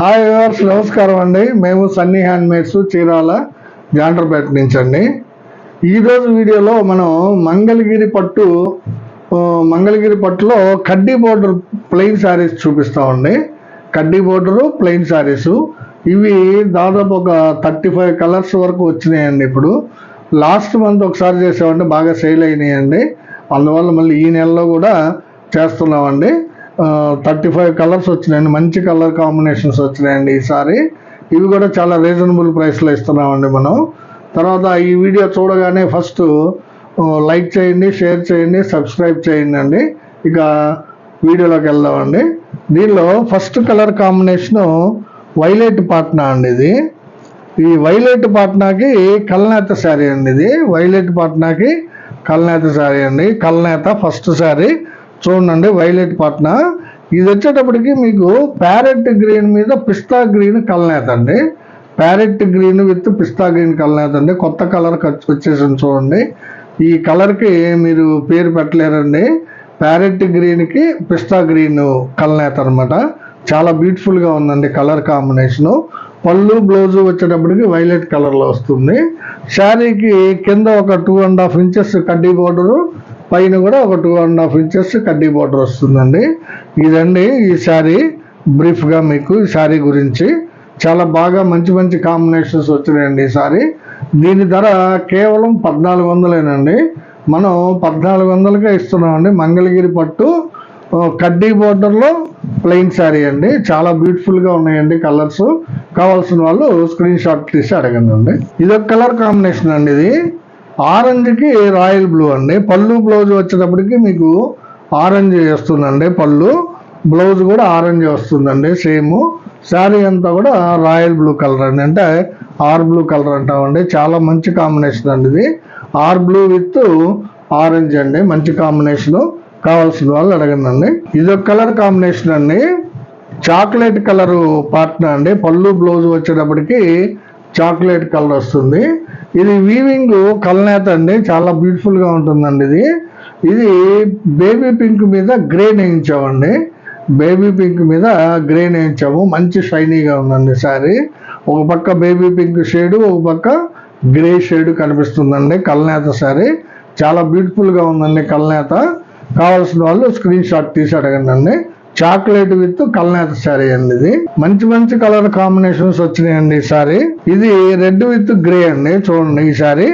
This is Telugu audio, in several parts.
హాయ్ వ్యూవర్స్ నమస్కారం అండి. మేము సన్నీ హ్యాండ్మేడ్స్ చీరాల జాండ్రపేట నుంచి అండి ఈరోజు వీడియోలో మనం మంగళగిరి పట్టు మంగళగిరి పట్టులో కడ్డీ బోర్డర్ ప్లెయిన్ శారీస్ చూపిస్తామండి కడ్డీ బోర్డరు ప్లెయిన్ శారీస్. ఇవి దాదాపు ఒక థర్టీ ఫైవ్ కలర్స్ వరకు వచ్చినాయండి ఇప్పుడు. లాస్ట్ మంత్ ఒకసారి చేసామంటే బాగా సేల్ అయినాయండి. అందువల్ల మళ్ళీ ఈ నెలలో కూడా చేస్తున్నామండి. థర్టీ ఫైవ్ కలర్స్ వచ్చినాయండి. మంచి కలర్ కాంబినేషన్స్ వచ్చినాయండి ఈసారి. ఇవి కూడా చాలా రీజనబుల్ ప్రైస్లో ఇస్తున్నామండి మనం. తర్వాత ఈ వీడియో చూడగానే ఫస్ట్ లైక్ చేయండి షేర్ చేయండి సబ్స్క్రైబ్ చేయండి అండి. ఇక వీడియోలోకి వెళ్దామండి. దీనిలో first colour combination violet pattern అండి ఇది. ఈ వైలెట్ పాట్నాకి కల్నేత శారీ అండి ఇది. వైలెట్ పాట్నాకి కల్నేత శారీ అండి. కల్నేత ఫస్ట్ శారీ. చూడండి వైలెట్ పట్న. ఇది వచ్చేటప్పటికి మీకు ప్యారెట్ గ్రీన్ మీద పిస్తా green కలనేతండి. Parrot green with pista green కలనేతండి. కొత్త కలర్ వచ్చేసింది చూడండి. ఈ కలర్కి మీరు పేరు పెట్టలేరండి. ప్యారెట్ గ్రీన్కి పిస్తా గ్రీన్ కలనేత అనమాట చాలా బ్యూటిఫుల్గా ఉందండి కలర్ కాంబినేషను. పళ్ళు బ్లౌజ్ వచ్చేటప్పటికి వైలెట్ కలర్లో వస్తుంది. శారీకి కింద ఒక టూ అండ్ హాఫ్ ఇంచెస్ కడ్డీ బోర్డరు పైన కూడా ఒక టూ అండ్ హాఫ్ ఇంచెస్ కడ్డీ బోర్డర్ వస్తుందండి. ఇదండి ఈ శారీ. బ్రీఫ్గా మీకు ఈ శారీ గురించి చాలా బాగా మంచి మంచి కాంబినేషన్స్ వచ్చినాయండి ఈ శారీ. దీని ధర కేవలం పద్నాలుగు వందలేనండి. మనం పద్నాలుగు వందలకే ఇస్తున్నామండి. మంగళగిరి పట్టు కడ్డీ బోర్డర్లో ప్లెయిన్ శారీ అండి. చాలా బ్యూటిఫుల్గా ఉన్నాయండి కలర్స్ కావాల్సిన వాళ్ళు స్క్రీన్ షాట్ తీసి అడగండి అండి. ఇది ఒక కలర్ కాంబినేషన్ అండి ఇది. ఆరెంజ్కి రాయల్ బ్లూ అండి. పళ్ళు బ్లౌజ్ వచ్చేటప్పటికి మీకు ఆరెంజ్ వస్తుందండి పళ్ళు. బ్లౌజ్ కూడా ఆరెంజ్ వస్తుందండి సేమ్. శారీ అంతా కూడా రాయల్ బ్లూ కలర్ అండి. అంటే ఆర్ బ్లూ కలర్ అంటామండి. చాలా మంచి కాంబినేషన్ అండి ఇది. ఆర్ బ్లూ విత్ ఆరెంజ్ అండి. మంచి కాంబినేషన్ కావాల్సిన వాళ్ళు అడగండి ఇది ఒక కలర్ కాంబినేషన్ అండి. చాక్లెట్ కలరు పార్ట్నర్ అండి. పళ్ళు బ్లౌజ్ వచ్చేటప్పటికి చాక్లెట్ కలర్ వస్తుంది. ఇది వీవింగ్ కల్నేత అండి చాలా బ్యూటిఫుల్గా ఉంటుందండి ఇది. ఇది బేబీ పింక్ మీద గ్రే నేయించామండి బేబీ పింక్ మీద గ్రే నేయించాము మంచి షైనీగా ఉందండి శారీ ఒక పక్క బేబీ పింక్ షేడ్ ఒక పక్క గ్రే షేడ్ కనిపిస్తుందండి కల్నేత శారీ చాలా బ్యూటిఫుల్గా ఉందండి కల్నేత. కావాల్సిన వాళ్ళు స్క్రీన్ షాట్ తీసి అడగండి అండి చాక్లెట్ విత్ కల్నేత శారీ అండి ఇది. మంచి మంచి కలర్ కాంబినేషన్స్ వచ్చినాయండి ఈ సారీ ఇది రెడ్ విత్ గ్రే అండి చూడండి ఈ sorry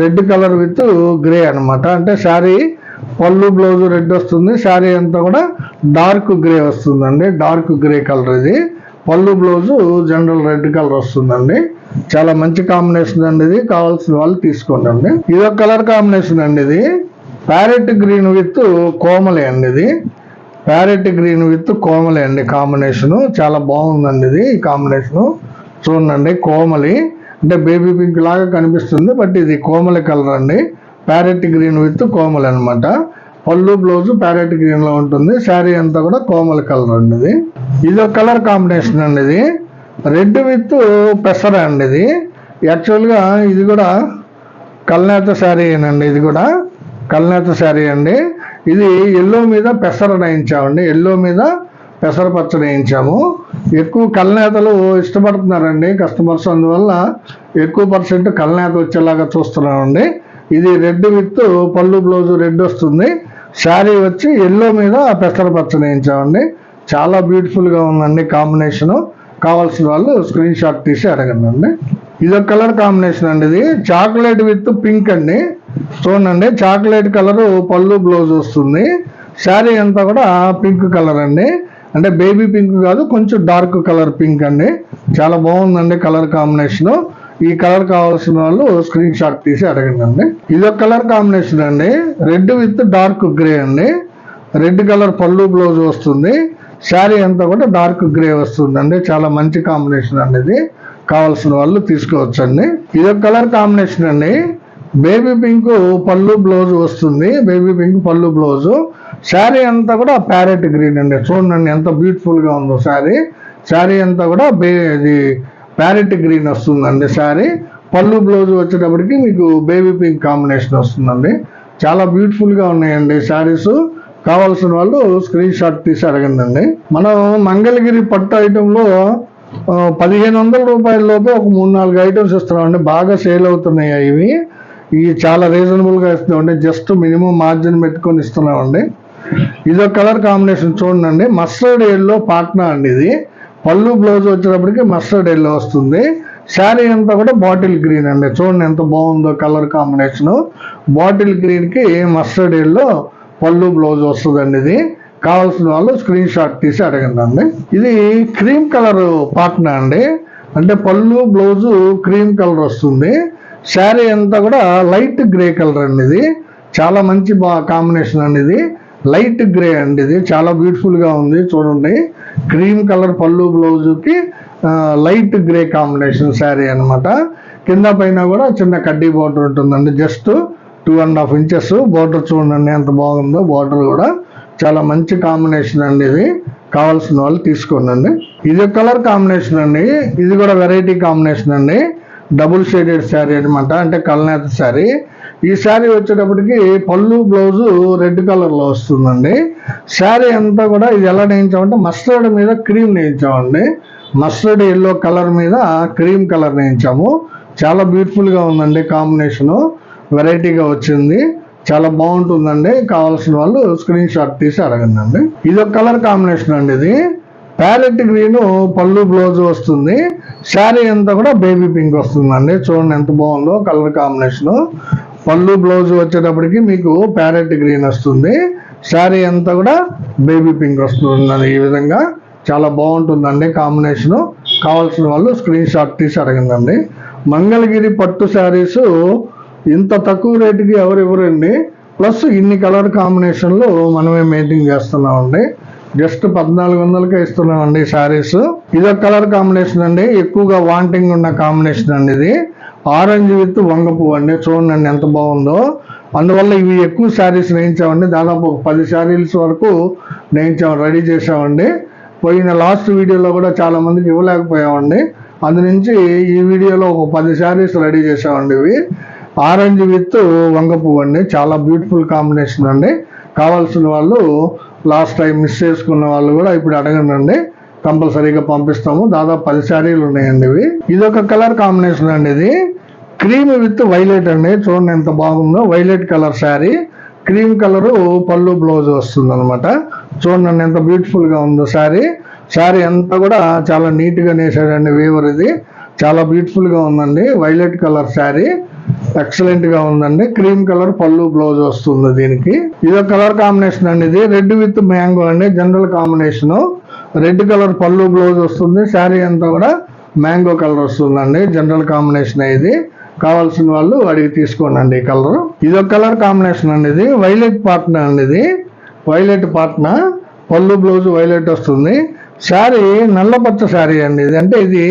red colour with grey అన్నమాట. అంటే శారీ పళ్ళు బ్లౌజ్ రెడ్ వస్తుంది. శారీ అంతా కూడా డార్క్ గ్రే వస్తుందండి. డార్క్ గ్రే కలర్ ఇది. పళ్ళు బ్లౌజ్ జనరల్ రెడ్ కలర్ వస్తుందండి. చాలా మంచి కాంబినేషన్ అండి ఇది. కావాల్సిన వాళ్ళు తీసుకోండి అండి. ఇది ఒక కలర్ కాంబినేషన్ అండి ఇది. ప్యారెట్ గ్రీన్ విత్ కోమలి అండి ఇది. ప్యారెట్ గ్రీన్ విత్ కోమలి అండి కాంబినేషను. చాలా బాగుందండి ఇది ఈ కాంబినేషను. చూడండి కోమలి. అంటే బేబీ పింక్ లాగా కనిపిస్తుంది బట్ ఇది కోమలి కలర్ అండి. ప్యారెట్ గ్రీన్ విత్ కోమలి అనమాట పళ్ళు బ్లౌజ్ ప్యారెట్ గ్రీన్లో ఉంటుంది. శారీ అంతా కూడా కోమలి కలర్ అండి ఇది. ఇది ఒక కలర్ కాంబినేషన్ అండి ఇది. రెడ్ విత్ పెసర అండి ఇది. యాక్చువల్గా ఇది కూడా కల్నేత శారీ అండి ఇది కూడా. కల్నేత శారీ అండి. ఇది ఎల్లో మీద పెసర వేయించామండి ఎల్లో మీద పెసర పచ్చడి వేయించాము ఎక్కువ కల్నేతలు ఇష్టపడుతున్నారండి కస్టమర్స్. అందువల్ల ఎక్కువ పర్సెంట్ కల్నేత వచ్చేలాగా చూస్తున్నామండి. ఇది red with pallu blouse red వస్తుంది. శారీ వచ్చి ఎల్లో మీద పెసర పచ్చడి వేయించామండి చాలా బ్యూటిఫుల్గా ఉందండి కాంబినేషను. కావాల్సిన వాళ్ళు స్క్రీన్ షాట్ తీసి అడగండి ఇది ఒక కలర్ కాంబినేషన్ అండి ఇది. చాక్లెట్ విత్ పింక్ అండి. చూడండి చాక్లెట్ కలరు పళ్ళు బ్లౌజ్ వస్తుంది. శారీ అంతా కూడా పింక్ కలర్ అండి. అంటే బేబీ పింక్ కాదు కొంచెం డార్క్ కలర్ పింక్ అండి. చాలా బాగుందండి కలర్ కాంబినేషన్. ఈ కలర్ కావాల్సిన వాళ్ళు స్క్రీన్ షాట్ తీసి అడగండి. అండి ఇది ఒక కలర్ కాంబినేషన్ అండి. రెడ్ విత్ డార్క్ గ్రే అండి. రెడ్ కలర్ పళ్ళు బ్లౌజ్ వస్తుంది. శారీ అంతా కూడా డార్క్ గ్రే వస్తుందండి. చాలా మంచి కాంబినేషన్ అండి ఇది. కావాల్సిన వాళ్ళు తీసుకోవచ్చండి. ఇది ఒక కలర్ కాంబినేషన్ అండి. బేబీ పింక్ పళ్ళు బ్లౌజ్ వస్తుంది. Baby pink pallu blouse. Sari అంతా కూడా ప్యారెట్ గ్రీన్ అండి. చూడండి ఎంత బ్యూటిఫుల్గా ఉందో శారీ. శారీ అంతా కూడా బే ఇది ప్యారెట్ గ్రీన్ వస్తుందండి శారీ. పళ్ళు బ్లౌజ్ వచ్చేటప్పటికి మీకు బేబీ పింక్ కాంబినేషన్ వస్తుందండి. చాలా బ్యూటిఫుల్గా ఉన్నాయండి శారీస్. కావాల్సిన వాళ్ళు స్క్రీన్ షాట్ తీసి అడగండి మనం మంగళగిరి పట్టు ఐటెంలో పదిహేను వందల రూపాయల లోపే ఒక మూడు నాలుగు ఐటమ్స్ ఇస్తున్నామండి. బాగా సేల్ అవుతున్నాయి ఇవి ఇవి చాలా రీజనబుల్గా ఇస్తున్నామండి. జస్ట్ మినిమం మార్జిన్ పెట్టుకొని ఇస్తున్నామండి. ఇదో కలర్ కాంబినేషన్ చూడండి మస్టర్డ్ ఎల్లో పాట్నా అండి ఇది. పళ్ళు బ్లౌజ్ వచ్చేటప్పటికి మస్టర్డ్ ఎల్లో వస్తుంది. శారీ అంతా కూడా బాటిల్ గ్రీన్ అండి. చూడండి ఎంత బాగుందో కలర్ కాంబినేషన్. బాటిల్ గ్రీన్కి మస్టర్డ్ ఎల్లో పళ్ళు బ్లౌజ్ వస్తుందండి ఇది. కావాల్సిన వాళ్ళు స్క్రీన్ షాట్ తీసి అడగండి ఇది క్రీమ్ కలర్ పాట్నా అండి. అంటే పళ్ళు బ్లౌజు క్రీమ్ కలర్ వస్తుంది. శారీ అంతా కూడా లైట్ గ్రే కలర్ అండి ఇది చాలా మంచి బా కాంబినేషన్ అండి ఇది లైట్ గ్రే అండి ఇది చాలా బ్యూటిఫుల్గా ఉంది చూడండి. క్రీమ్ కలర్ పళ్ళు బ్లౌజుకి లైట్ గ్రే కాంబినేషన్ శారీ అనమాట కింద పైన కూడా చిన్న కడ్డీ బార్డర్ ఉంటుందండి. Just two and half inches. Border చూడండి ఎంత బాగుందో. బార్డర్ కూడా చాలా మంచి కాంబినేషన్ అండి ఇది కావాల్సిన వాళ్ళు తీసుకోండి ఇది కలర్ కాంబినేషన్ అండి. ఇది కూడా వెరైటీ కాంబినేషన్ అండి. డబుల్ షేడెడ్ శారీ అనమాట అంటే కలనేత శారీ. ఈ శారీ వచ్చేటప్పటికి పళ్ళు బ్లౌజు రెడ్ కలర్లో వస్తుందండి. శారీ అంతా కూడా ఇది ఎలా నేయించామంటే మస్టర్డ్ మీద క్రీమ్ నేయించామండి. మస్టర్డ్ ఎల్లో కలర్ మీద క్రీమ్ కలర్ నేయించాము. చాలా బ్యూటిఫుల్గా ఉందండి కాంబినేషను. వెరైటీగా వచ్చింది. చాలా బాగుంటుందండి. కావాల్సిన వాళ్ళు స్క్రీన్ షాట్ తీసి అడగండి ఇది ఒక కలర్ కాంబినేషన్ అండి ఇది. ప్యాలెట్ గ్రీన్ పళ్ళు బ్లౌజ్ వస్తుంది. శారీ అంతా కూడా బేబీ పింక్ వస్తుందండి. చూడండి ఎంత బాగుందో కలర్ కాంబినేషన్. పళ్ళు బ్లౌజ్ వచ్చేటప్పటికి మీకు ప్యారెట్ గ్రీన్ వస్తుంది. శారీ అంతా కూడా బేబీ పింక్ వస్తుంది ఈ విధంగా. చాలా బాగుంటుందండి కాంబినేషన్. కావాల్సిన వాళ్ళు స్క్రీన్ షాట్ తీసి అడగండి మంగళగిరి పట్టు శారీస్ ఇంత తక్కువ రేటుకి ఎవరు ఇవ్వరండి. ప్లస్ ఇన్ని కలర్ కాంబినేషన్లు మనమే మెయింటైన్ చేస్తున్నామండి. జస్ట్ పద్నాలుగు వందలకే ఇస్తున్నామండి శారీస్. ఇదొక కలర్ కాంబినేషన్ అండి ఎక్కువగా వాంటింగ్ ఉన్న కాంబినేషన్ అండి ఇది. ఆరెంజ్ విత్ వంగ పువ్వు అండి చూడండి ఎంత బాగుందో. అందువల్ల ఇవి ఎక్కువ శారీస్ నేయించామండి దాదాపు ఒక పది శారీస్ వరకు నేయించాం రెడీ చేసామండి పోయిన లాస్ట్ వీడియోలో కూడా చాలా మందికి ఇవ్వలేకపోయామండి. అందు నుంచి ఈ వీడియోలో ఒక పది శారీస్ రెడీ చేసామండి ఇవి. ఆరెంజ్ విత్ వంగ పువ్వు అండి చాలా బ్యూటిఫుల్ కాంబినేషన్ అండి. కావాల్సిన వాళ్ళు లాస్ట్ టైం మిస్ చేసుకున్న వాళ్ళు కూడా ఇప్పుడు అడగండి కంపల్సరీగా పంపిస్తాము. దాదాపు పది శారీలు ఉన్నాయండి ఇవి. ఇది ఒక కలర్ కాంబినేషన్ అండి ఇది. క్రీమ్ విత్ వైలెట్ అండి. చూడండి ఎంత బాగుందో. Violet colour sari. Cream colour pallu blouse వస్తుంది అనమాట చూడండి ఎంత బ్యూటిఫుల్గా ఉందో శారీ. శారీ అంతా కూడా చాలా నీట్గా నేసాడండి వీవర్ ఇది. చాలా బ్యూటిఫుల్గా ఉందండి. Violet colour sari. ఎక్సలెంట్గా ఉందండి. క్రీమ్ కలర్ పళ్ళు బ్లౌజ్ వస్తుంది దీనికి. ఇది కలర్ కాంబినేషన్ అండి ఇది. రెడ్ విత్ మ్యాంగో అండి. General combination red colour pallu blouse వస్తుంది. శారీ అంతా కూడా మ్యాంగో కలర్ వస్తుందండి. జనరల్ కాంబినేషన్ ఇది. కావాల్సిన వాళ్ళు అడిగి తీసుకోండి అండి ఈ కలర్ ఇది ఒక కలర్ కాంబినేషన్ అండి ఇది. వైలెట్ పాట్నా అండి ఇది. వైలెట్ పాట్నా పళ్ళు బ్లౌజ్ వైలెట్ వస్తుంది. శారీ నల్లపచ్చ శారీ అండి ఇది. అంటే ఇది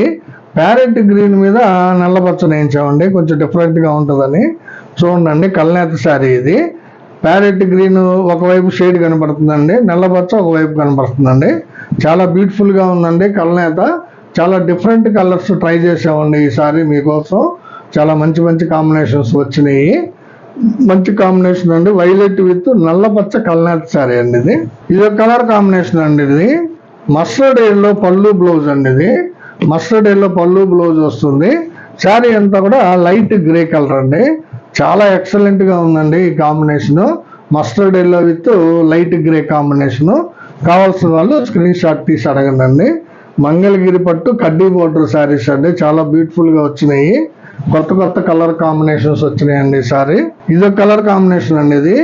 ప్యారెట్ గ్రీన్ మీద నల్లపచ్చ నేయించామండి. కొంచెం డిఫరెంట్గా ఉంటుందని. చూడండి కల్నేత శారీ ఇది. ప్యారెట్ గ్రీన్ ఒకవైపు షేడ్ కనపడుతుందండి నల్లపచ్చ ఒకవైపు కనపడుతుందండి. చాలా బ్యూటిఫుల్గా ఉందండి కల్నేత. చాలా డిఫరెంట్ కలర్స్ ట్రై చేసామండి ఈసారి మీకోసం. చాలా మంచి మంచి కాంబినేషన్స్ వచ్చినాయి. మంచి కాంబినేషన్ అండి. వైలెట్ విత్ నల్లపచ్చ కల్నేత శారీ అండి ఇది. ఇది ఒక కలర్ కాంబినేషన్ అండి ఇది. మస్టర్డ్ ఎల్లో పళ్ళు బ్లౌజ్ అండి ఇది. మస్టర్డ్ ఎల్లో పళ్ళు బ్లౌజ్ వస్తుంది. శారీ అంతా కూడా లైట్ గ్రే కలర్ అండి. చాలా ఎక్సలెంట్గా ఉందండి ఈ combination. Mustard yellow with light grey combination. కావాల్సిన వాళ్ళు స్క్రీన్ షాట్ తీసి అడగండి మంగళగిరి పట్టు కడ్డీ బోర్డర్ శారీస్ అండి. చాలా బ్యూటిఫుల్గా వచ్చినాయి. కొత్త కొత్త కలర్ కాంబినేషన్స్ వచ్చినాయండి ఈసారి ఇదో కలర్ కాంబినేషన్ అండి ఇది.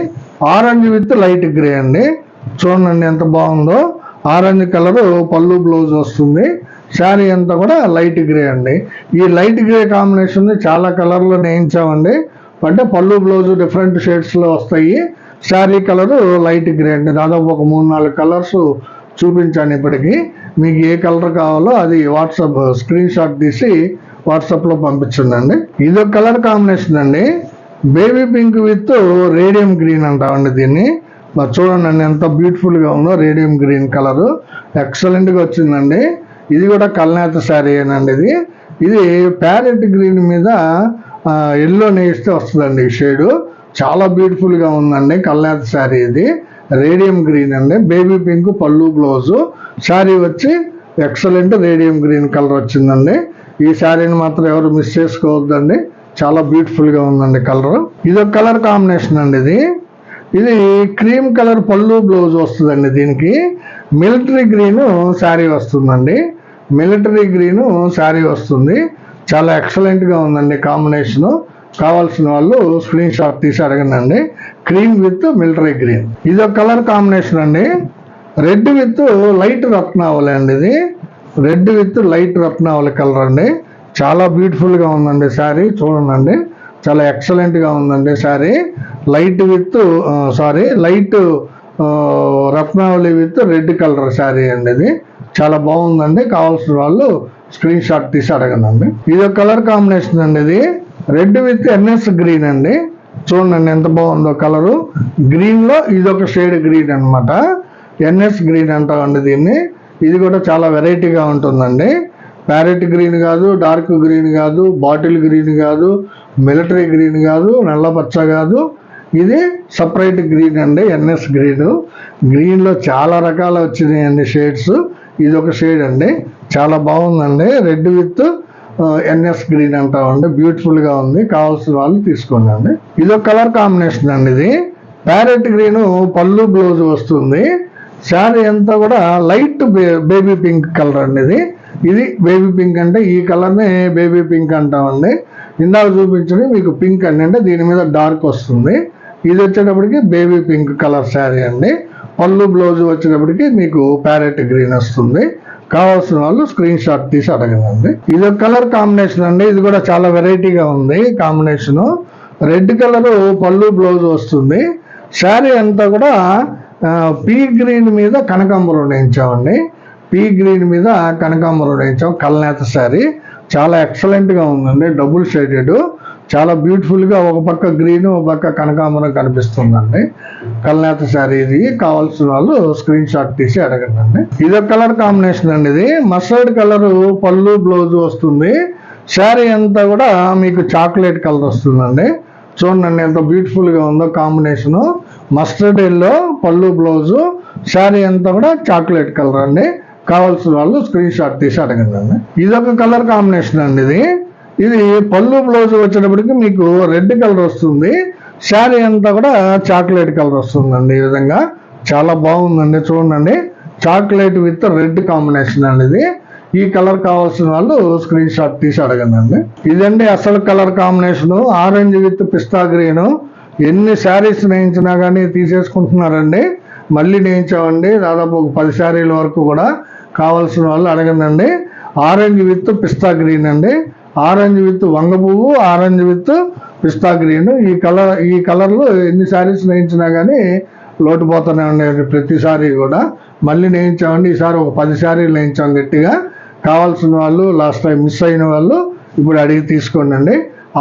ఆరెంజ్ విత్ లైట్ గ్రే అండి. చూడండి ఎంత బాగుందో. ఆరెంజ్ కలర్ పళ్ళు బ్లౌజ్ వస్తుంది. శారీ అంతా కూడా లైట్ గ్రే అండి. ఈ లైట్ గ్రే కాంబినేషన్ చాలా కలర్లో నేయించామండి. అంటే పళ్ళు బ్లౌజ్ డిఫరెంట్ షేడ్స్లో వస్తాయి. శారీ కలరు లైట్ గ్రే అండి. దాదాపు ఒక మూడు నాలుగు కలర్స్ చూపించాను ఇప్పటికీ. మీకు ఏ కలర్ కావాలో అది వాట్సాప్ స్క్రీన్ షాట్ తీసి వాట్సాప్లో పంపించండి ఒక కలర్ కాంబినేషన్ అండి. Baby pink with radium green అంటామండి దీన్ని. మరి చూడండి ఎంత బ్యూటిఫుల్గా ఉందో రేడియం గ్రీన్ కలరు. ఎక్సలెంట్గా వచ్చిందండి. ఇది కూడా కల్నేత శారీ అండి ఇది. ఇది ప్యారెట్ గ్రీన్ మీద ఎల్లో నేస్తే వస్తుందండి ఈ షేడు. చాలా బ్యూటిఫుల్గా ఉందండి కల్నేత శారీ ఇది. రేడియం గ్రీన్ అండి. Baby pink pallu blouse. Sari వచ్చి ఎక్సలెంట్ రేడియం గ్రీన్ కలర్ వచ్చిందండి. ఈ శారీని మాత్రం ఎవరు మిస్ చేసుకోవద్దండి. చాలా బ్యూటిఫుల్గా ఉందండి కలర్. ఇది ఒక కలర్ కాంబినేషన్ అండి ఇది. ఇది క్రీమ్ కలర్ పళ్ళు బ్లౌజ్ వస్తుందండి దీనికి. మిలిటరీ గ్రీన్ శారీ వస్తుందండి. మిలిటరీ గ్రీను శారీ వస్తుంది. చాలా ఎక్సలెంట్గా ఉందండి కాంబినేషన్. కావాల్సిన వాళ్ళు స్క్రీన్ షాట్ తీసి అడగనండి. Cream with military green. ఇది ఒక కలర్ కాంబినేషన్ అండి. రెడ్ విత్ లైట్ రత్నావళి అండి ఇది. రెడ్ విత్ లైట్ రత్నావళి కలర్ అండి. చాలా బ్యూటిఫుల్గా ఉందండి శారీ. చూడండి చాలా ఎక్సలెంట్గా ఉందండి sari. Light with sorry light రత్నావళి విత్ రెడ్ కలర్ శారీ అండి ఇది. చాలా బాగుందండి. కావాల్సిన వాళ్ళు స్క్రీన్ షాట్ తీసి అడగండి ఇది ఒక కలర్ కాంబినేషన్ అండి ఇది. రెడ్ విత్ ఎన్ఎస్ గ్రీన్ అండి. చూడండి ఎంత బాగుందో కలరు. గ్రీన్లో ఇది ఒక షేడ్ గ్రీన్ అన్నమాట. ఎన్ఎస్ గ్రీన్ అంటామండి దీన్ని. ఇది కూడా చాలా వెరైటీగా ఉంటుందండి. ప్యారెట్ గ్రీన్ కాదు డార్క్ గ్రీన్ కాదు బాటిల్ గ్రీన్ కాదు మిలిటరీ గ్రీన్ కాదు నల్ల పచ్చ కాదు. ఇది సపరేట్ గ్రీన్ అండి ఎన్ఎస్ గ్రీన్. గ్రీన్లో చాలా రకాలు వచ్చినాయండి షేడ్స్. ఇది ఒక షేడ్ అండి. చాలా బాగుందండి. రెడ్ విత్ ఎన్ఎస్ గ్రీన్ అంటామండి. బ్యూటిఫుల్గా ఉంది. కావాల్సిన వాళ్ళు తీసుకోండి అండి. ఇది ఒక కలర్ కాంబినేషన్ అండి ఇది. ప్యారెట్ గ్రీన్ పళ్ళు బ్లౌజ్ వస్తుంది. శారీ అంతా కూడా లైట్ బేబీ పింక్ కలర్ అండి ఇది. ఇది బేబీ పింక్ అంటే ఈ కలర్ని బేబీ పింక్ అంటామండి. ఇందాక చూపించండి మీకు పింక్ అండి. అంటే దీని మీద డార్క్ వస్తుంది. ఇది వచ్చేటప్పటికి బేబీ పింక్ కలర్ శారీ అండి. పళ్ళు బ్లౌజ్ వచ్చినప్పటికీ మీకు ప్యారెట్ గ్రీన్ వస్తుంది. కావాల్సిన వాళ్ళు స్క్రీన్ షాట్ తీసి అడగండి. ఇది ఒక కలర్ కాంబినేషన్ అండి. ఇది కూడా చాలా వెరైటీగా ఉంది combination. Red colour pallu blouse వస్తుంది. శారీ అంతా కూడా పీ గ్రీన్ మీద కనకాంబరం వేయించామండి. పీ గ్రీన్ మీద కనకాంబరం వేయించాం. కల్నేత శారీ. చాలా ఎక్సలెంట్గా ఉందండి. డబుల్ షేడెడ్ చాలా బ్యూటిఫుల్గా ఒక పక్క గ్రీన్ ఒక పక్క కనకాంబరం కనిపిస్తుందండి. కల్నేత శారీ ఇది. కావాల్సిన వాళ్ళు స్క్రీన్ షాట్ తీసి అడగండి. ఇది ఒక కలర్ కాంబినేషన్ అండి ఇది. మస్టర్డ్ కలర్ పళ్ళు బ్లౌజ్ వస్తుంది. శారీ అంతా కూడా మీకు చాక్లెట్ కలర్ వస్తుందండి. చూడండి ఎంత బ్యూటిఫుల్గా ఉందో combination mustard yellow pallu blouse sari అంతా కూడా చాక్లెట్ కలర్ అండి. కావాల్సిన వాళ్ళు స్క్రీన్ షాట్ తీసి అడగండి. అండి ఇది ఒక కలర్ కాంబినేషన్ అండి ఇది. ఇది పళ్ళు బ్లౌజ్ వచ్చేటప్పటికి మీకు రెడ్ కలర్ వస్తుంది. శారీ అంతా కూడా చాక్లెట్ కలర్ వస్తుందండి ఈ విధంగా. చాలా బాగుందండి చూడండి. చాక్లెట్ విత్ రెడ్ కాంబినేషన్ అండి ఇది. ఈ కలర్ కావాల్సిన వాళ్ళు స్క్రీన్ షాట్ తీసి అడగండి ఇదండి అసలు colour combination. Orange with pista green. ఎన్ని శారీస్ నేయించినా కానీ తీసేసుకుంటున్నారండి. మళ్ళీ నేయించామండి. దాదాపు ఒక పది శారీల వరకు కూడా కావాల్సిన వాళ్ళు అడగండి ఆరెంజ్ విత్ పిస్తా గ్రీన్ అండి. ఆరెంజ్ విత్ వంగ పువ్వు ఆరెంజ్ విత్ పిస్తా గ్రీన్ ఈ కలర్ ఈ కలర్లో ఎన్ని శారీస్ నేయించినా కానీ లోటు పోతూనే ఉండేది ప్రతిసారి కూడా. మళ్ళీ నేయించామండి ఈసారి ఒక పది శారీలు నేయించాం గట్టిగా. కావాల్సిన వాళ్ళు లాస్ట్ టైం మిస్ అయిన వాళ్ళు ఇప్పుడు అడిగి తీసుకోండి అండి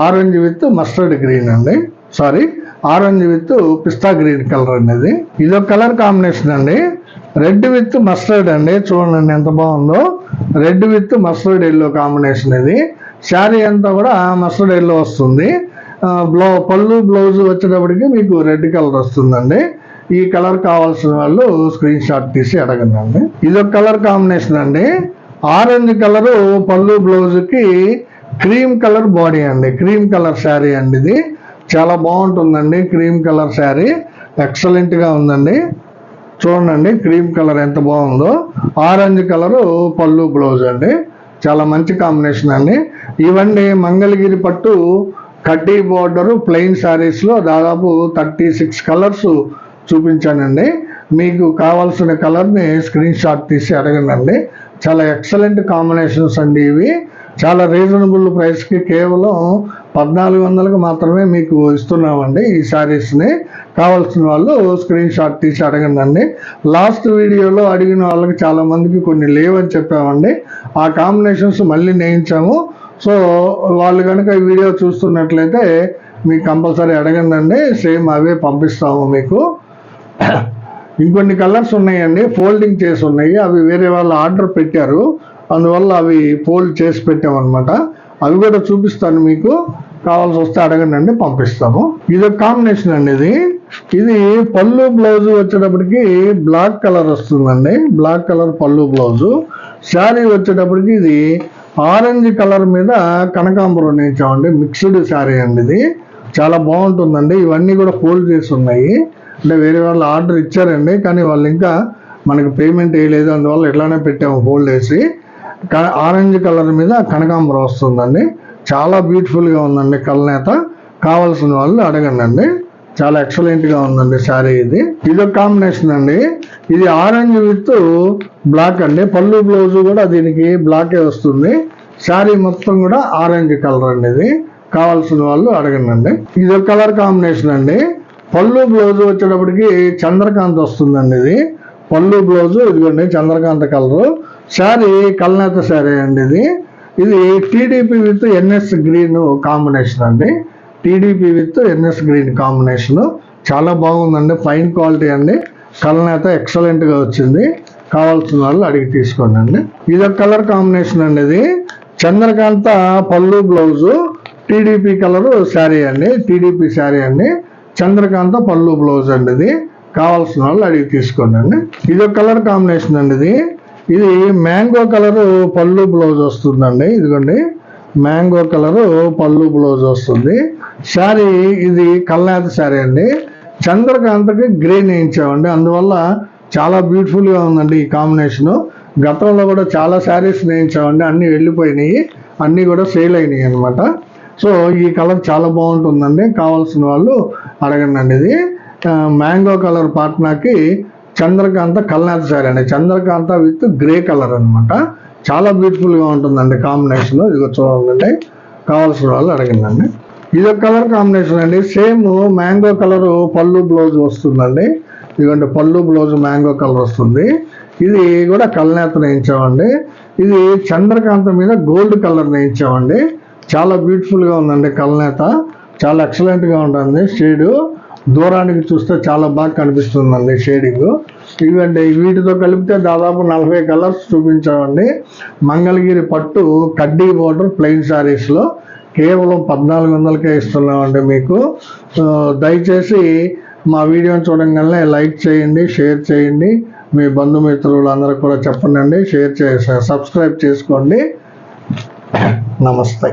ఆరెంజ్ విత్ మస్టర్డ్ గ్రీన్ అండి. Sorry orange with pista green colour అనేది. ఇది ఒక కలర్ కాంబినేషన్ అండి. రెడ్ విత్ మస్టర్డ్ అండి. చూడండి ఎంత బాగుందో. Red with mustard yellow combination ఇది. శారీ అంతా కూడా మస్టర్డ్ ఎల్లో వస్తుంది. బ్లౌ పళ్ళు బ్లౌజ్ వచ్చేటప్పటికి మీకు రెడ్ కలర్ వస్తుందండి. ఈ కలర్ కావాల్సిన వాళ్ళు స్క్రీన్ షాట్ తీసి అడగండి. ఇది ఒక కలర్ కాంబినేషన్ అండి. ఆరెంజ్ కలరు పళ్ళు బ్లౌజ్కి క్రీమ్ కలర్ బాడీ అండి. క్రీమ్ కలర్ శారీ అండి ఇది. చాలా బాగుంటుందండి క్రీమ్ కలర్ శారీ. ఎక్సలెంట్గా ఉందండి. చూడండి క్రీమ్ కలర్ ఎంత బాగుందో. ఆరెంజ్ కలరు పళ్ళు బ్లౌజ్ అండి. చాలా మంచి కాంబినేషన్ అండి. ఇవన్నీ మంగళగిరి పట్టు కడ్డీ బోర్డరు ప్లెయిన్ శారీస్లో దాదాపు థర్టీ సిక్స్ కలర్స్ చూపించానండి. మీకు కావాల్సిన కలర్ని స్క్రీన్ షాట్ తీసి అడగనండి. చాలా ఎక్సలెంట్ కాంబినేషన్స్ అండి ఇవి. చాలా రీజనబుల్ ప్రైస్కి కేవలం పద్నాలుగు వందలకు మాత్రమే మీకు ఇస్తున్నామండి ఈ శారీస్ని. కావాల్సిన వాళ్ళు స్క్రీన్ షాట్ తీసి అడగండి లాస్ట్ వీడియోలో అడిగిన వాళ్ళకి చాలా మందికి కొన్ని లేవని చెప్పామండి. ఆ కాంబినేషన్స్ మళ్ళీ నేయించాము. సో వాళ్ళు కనుక ఈ వీడియో చూస్తున్నట్లయితే మీకు కంపల్సరీ అడగండి సేమ్ అవే పంపిస్తాము మీకు. ఇంకొన్ని కలర్స్ ఉన్నాయండి. ఫోల్డింగ్ చేసి ఉన్నాయి. అవి వేరే వాళ్ళు ఆర్డర్ పెట్టారు. అందువల్ల అవి ఫోల్డ్ చేసి పెట్టామన్నమాట. అవి కూడా చూపిస్తాను మీకు. కావాల్సి వస్తే అడగండి అండి పంపిస్తాము. ఇది ఒక కాంబినేషన్ అండి ఇది. ఇది పళ్ళు బ్లౌజ్ వచ్చేటప్పటికి బ్లాక్ కలర్ వస్తుందండి. Black colour pallu blouse. Sari వచ్చేటప్పటికి ఇది ఆరెంజ్ కలర్ మీద కనకాంబరం నేర్చామండి. మిక్స్డ్ శారీ అండి ఇది. చాలా బాగుంటుందండి. ఇవన్నీ కూడా ఫోల్డ్ చేసి ఉన్నాయి. అంటే వేరే వాళ్ళు ఆర్డర్ ఇచ్చారండి కానీ వాళ్ళు ఇంకా మనకి పేమెంట్ వేయలేదు. అందువల్ల ఇట్లానే పెట్టాము ఫోల్డ్ వేసి ఆరెంజ్ కలర్ మీద కనకాంబరం వస్తుందండి. చాలా బ్యూటిఫుల్గా ఉందండి కలనేత కావాల్సిన వాళ్ళు అడగండి అండి చాలా ఎక్సలెంట్గా ఉందండి శారీ ఇది. ఇది ఒక కాంబినేషన్ అండి. ఇది ఆరెంజ్ విత్ బ్లాక్ అండి. పళ్ళు బ్లౌజ్ కూడా దీనికి బ్లాకే వస్తుంది. శారీ మొత్తం కూడా ఆరెంజ్ కలర్ అండి ఇది. కావాల్సిన వాళ్ళు అడగండి ఇది ఒక కలర్ కాంబినేషన్ అండి. పళ్ళు బ్లౌజ్ వచ్చేటప్పటికి చంద్రకాంత్ వస్తుందండి ఇది. పళ్ళు బ్లౌజ్ ఇదిగోండి చంద్రకాంత కలరు శారీ కల్నేత శారీ అండి ఇది. ఇది TDP with NS green combination అండి. TDP with NS green combination చాలా బాగుందండి. ఫైన్ క్వాలిటీ అండి. కలనేత ఎక్సలెంట్గా వచ్చింది. కావాల్సిన వాళ్ళు అడిగి తీసుకోండి. అండి ఇది ఒక కలర్ కాంబినేషన్ అండి ఇది. చంద్రకాంత పళ్ళు బ్లౌజు టీడీపీ కలరు శారీ అండి. టీడీపీ శారీ అండి. చంద్రకాంత పళ్ళు బ్లౌజ్ అండి ఇది. కావాల్సిన వాళ్ళు అడిగి తీసుకోండి. అండి ఇది ఒక కలర్ కాంబినేషన్ అండి ఇది. ఇది మ్యాంగో కలరు పళ్ళు బ్లౌజ్ వస్తుందండి. ఇదిగోండి. మ్యాంగో కలరు పళ్ళు బ్లౌజ్ వస్తుంది. శారీ ఇది కల్నాథ శారీ అండి. చంద్రకాంతకి గ్రీన్ వేయించామండి. అందువల్ల చాలా బ్యూటిఫుల్గా ఉందండి ఈ కాంబినేషన్. గతంలో కూడా చాలా శారీస్ వేయించామండి. అన్నీ వెళ్ళిపోయినాయి. అన్నీ కూడా సేల్ అయినాయి అనమాట సో ఈ కలర్ చాలా బాగుంటుందండి. కావాల్సిన వాళ్ళు అడగండి అండి ఇది మ్యాంగో కలర్ పాట్నాకి చంద్రకాంత కల్నాథ్ శారీ అండి. చంద్రకాంత విత్ గ్రే కలర్ అనమాట చాలా బ్యూటిఫుల్గా ఉంటుందండి కాంబినేషన్ ఇదిగో చూడాలంటే కావాల్సిన వాళ్ళు అడిగిందండి ఇది ఒక కలర్ కాంబినేషన్ అండి. Same mango colour pallu blouse వస్తుందండి. ఇదిగోండి పళ్ళు బ్లౌజ్ మ్యాంగో కలర్ వస్తుంది. ఇది కూడా కల్నేత నేయించామండి. ఇది చంద్రకాంత మీద గోల్డ్ కలర్ నేయించామండి. చాలా బ్యూటిఫుల్గా ఉందండి కల్నేత. చాలా ఎక్సలెంట్గా ఉంటుంది. షేడు దూరానికి చూస్తే చాలా బాగా కనిపిస్తుందండి షేడింగ్. ఇవండి వీటితో కలిపితే దాదాపు నలభై కలర్స్ చూపించామండి. మంగళగిరి పట్టు కడ్డీ బోర్డర్ ప్లెయిన్ శారీస్లో కేవలం పద్నాలుగు వందలకే ఇస్తున్నామండి మీకు. దయచేసి మా వీడియోని చూడంగానే లైక్ చేయండి షేర్ చేయండి. మీ బంధుమిత్రులందరూ కూడా చెప్పండి షేర్ చేసి సబ్స్క్రైబ్ చేసుకోండి. నమస్తే.